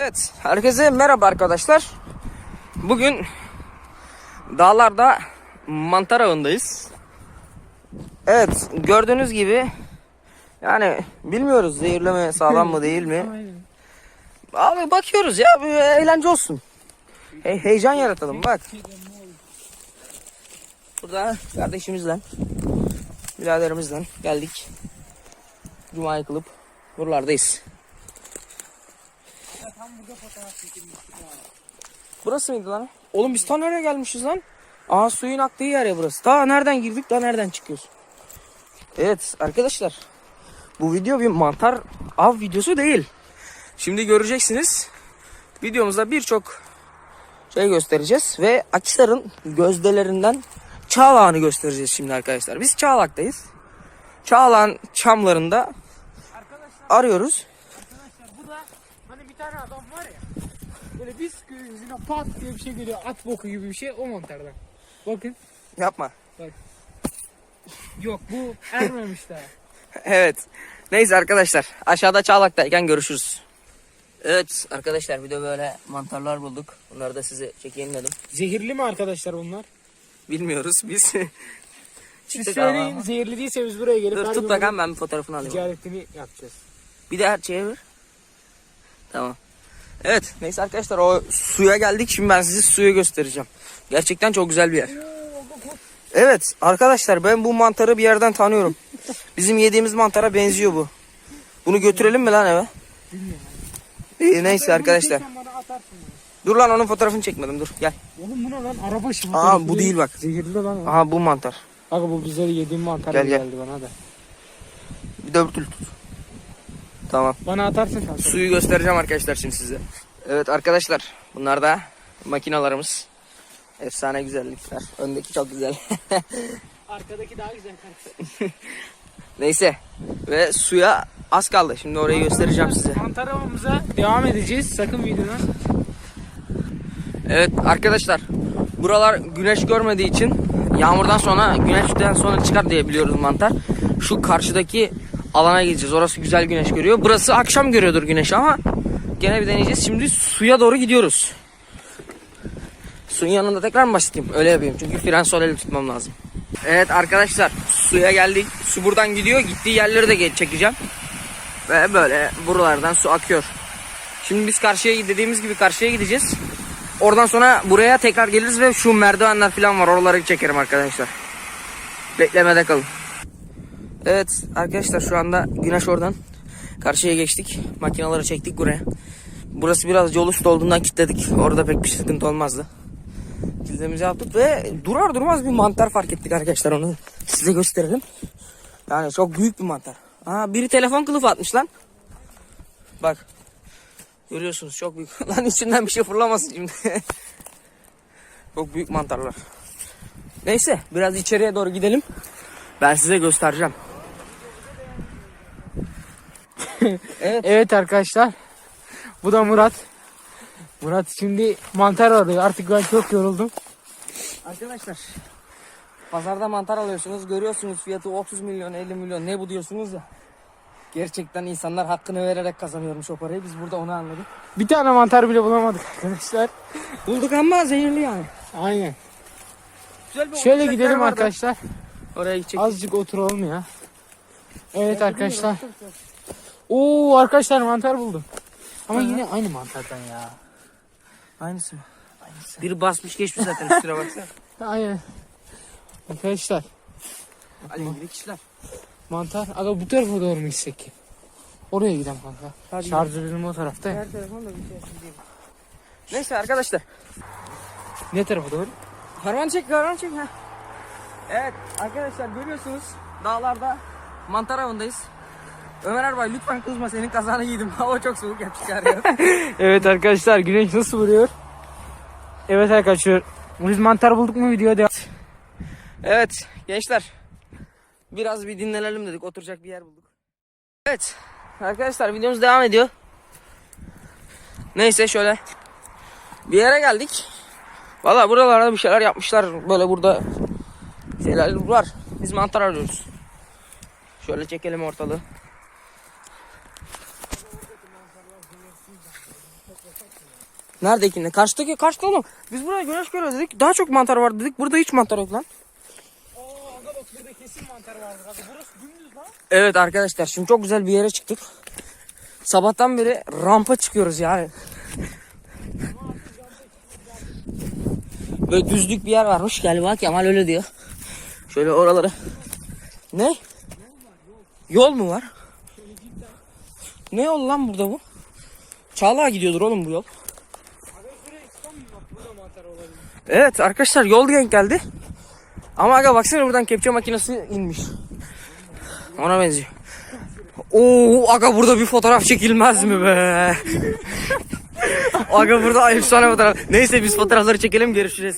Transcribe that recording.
Evet, herkese merhaba arkadaşlar. Bugün dağlarda mantar avındayız. Evet, gördüğünüz gibi yani bilmiyoruz zehirleme sağlam mı değil mi? Abi bakıyoruz ya, eğlence olsun. He- heyecan yaratalım bak. Burada kardeşimizle, biraderimizle geldik. Cuma'yı kılıp buralardayız. Burası mıydı lan? Oğlum biz ta nereye gelmişiz lan? Aa suyun aktığı yer ya burası. Daha nereden girdik daha nereden çıkıyoruz? Evet arkadaşlar. Bu video bir mantar av videosu değil. Şimdi göreceksiniz. Videomuzda birçok şey göstereceğiz. Ve Akisar'ın gözdelerinden Çağlağ'ını göstereceğiz şimdi arkadaşlar. Biz Çağlak'tayız. Çağlak'ın çamlarında arıyoruz. Arkadaşlar bu da hani bir tane adam var ya. Böyle bir sıkıyor yüzüne pat diye bir şey geliyor. At boku gibi bir şey o mantardan. Bakın. Yapma. Yok bu ermemiş daha. Evet. Neyse arkadaşlar aşağıda Çağlak'tayken görüşürüz. Evet arkadaşlar bir de böyle mantarlar bulduk. Bunları da size çekeyim dedim. Zehirli mi arkadaşlar bunlar? Bilmiyoruz biz. Siz Çıktık söyleyin ama. zehirli değilse biz buraya gelip Dur her tut gün bakalım ben bir fotoğrafını bunun alayım. ticaretini yapacağız. Bir de her çevir. Tamam. Evet neyse arkadaşlar o suya geldik. Şimdi ben size suyu göstereceğim. Gerçekten çok güzel bir yer. Evet arkadaşlar ben bu mantarı bir yerden tanıyorum. Bizim yediğimiz mantara benziyor bu. Bunu götürelim mi lan eve? Bilmiyorum. İyi, neyse arkadaşlar. Dur lan onun fotoğrafını çekmedim dur gel. Oğlum bu ne lan? Araba işi. Aa bu değil bak. Zehirli lan. Aha bu mantar. Bak bu bize yediğim mantar Gel, gel. geldi bana da. Bir de öbür tut. Tamam. Bana atarsın sen. sonra. Suyu göstereceğim arkadaşlar şimdi size. Evet arkadaşlar bunlar da makinalarımız. Efsane güzellikler. Öndeki çok güzel. Arkadaki daha güzel kardeşim. Neyse. Ve suya az kaldı. Şimdi orayı göstereceğim size. Mantar avımıza devam edeceğiz. Sakın videodan. Evet arkadaşlar. Buralar güneş görmediği için yağmurdan sonra güneşten sonra çıkar diye biliyoruz mantar. Şu karşıdaki alana gideceğiz. Orası güzel güneş görüyor. Burası akşam görüyordur güneş ama gene bir deneyeceğiz. Şimdi suya doğru gidiyoruz. Suyun yanında tekrar mı başlayayım? Öyle yapayım. Çünkü fren sol eli tutmam lazım. Evet arkadaşlar suya geldik. Su buradan gidiyor. Gittiği yerleri de geç çekeceğim. Ve böyle buralardan su akıyor. Şimdi biz karşıya dediğimiz gibi karşıya gideceğiz. Oradan sonra buraya tekrar geliriz ve şu merdivenler falan var. Oraları çekerim arkadaşlar. Beklemede kalın. Evet arkadaşlar şu anda güneş oradan. Karşıya geçtik. Makinaları çektik buraya. Burası biraz yol üstü olduğundan kilitledik. Orada pek bir sıkıntı olmazdı. Kilitimizi yaptık ve durar durmaz bir mantar fark ettik arkadaşlar onu. Size gösterelim. Yani çok büyük bir mantar. Aa, biri telefon kılıfı atmış lan. Bak. Görüyorsunuz çok büyük. Lan içinden bir şey fırlamasın şimdi. çok büyük mantarlar. Neyse biraz içeriye doğru gidelim. Ben size göstereceğim. Evet. Evet arkadaşlar. Bu da Murat. Murat şimdi mantar arıyor. Artık ben çok yoruldum. Arkadaşlar. Pazarda mantar alıyorsunuz. Görüyorsunuz fiyatı 30 milyon 50 milyon ne bu diyorsunuz ya. Gerçekten insanlar hakkını vererek kazanıyormuş o parayı. Biz burada onu anladık. Bir tane mantar bile bulamadık arkadaşlar. Bulduk ama zehirli yani. Aynen. Güzel bir Şöyle gidelim arkadaşlar. Oraya gidecek. Azıcık oturalım ya. Evet arkadaşlar. Oo arkadaşlar mantar buldum. Ama yine aynı mantardan ya. Aynısı mı? Aynısı. Biri basmış geçmiş zaten üstüne baksana. Aynen. Arkadaşlar Alengili kişiler. mantar. Aga bu tarafa doğru mu gitsek ki? Oraya gidelim kanka. Hadi Şarjörüm o tarafta. Her bir şey değil. Neyse arkadaşlar. Ne tarafa doğru? Harman çek, harman çek. Ha. Evet arkadaşlar görüyorsunuz dağlarda mantar avındayız. Ömer Erbay lütfen kızma senin kazağını giydim. Hava çok soğuk ya çıkarıyor. Evet arkadaşlar güneş nasıl vuruyor? Evet arkadaşlar. Biz mantar bulduk mu videoya devam. evet gençler. Biraz bir dinlenelim dedik. Oturacak bir yer bulduk. Evet arkadaşlar videomuz devam ediyor. Neyse şöyle bir yere geldik. Valla buralarda bir şeyler yapmışlar. Böyle burada şeyler var. Biz mantar arıyoruz. Şöyle çekelim ortalığı. Neredekinde? Karşıdaki karşıda oğlum. Biz buraya güneş görüyor dedik. Daha çok mantar var dedik. Burada hiç mantar yok lan. Evet arkadaşlar şimdi çok güzel bir yere çıktık. Sabahtan beri rampa çıkıyoruz yani. Böyle düzlük bir yer varmış galiba Kemal öyle diyor. Şöyle oraları. Ne? Yol mu var? Ne yol lan burada bu? Çağlağa gidiyordur oğlum bu yol. Aga şuraya çıkan mı bak burada mantar olabilir. Evet arkadaşlar yol denk geldi. Ama aga baksana buradan kepçe makinesi inmiş. Ona benziyor. Oo aga burada bir fotoğraf çekilmez mi be? aga burada efsane fotoğraf. Neyse biz fotoğrafları çekelim görüşürüz.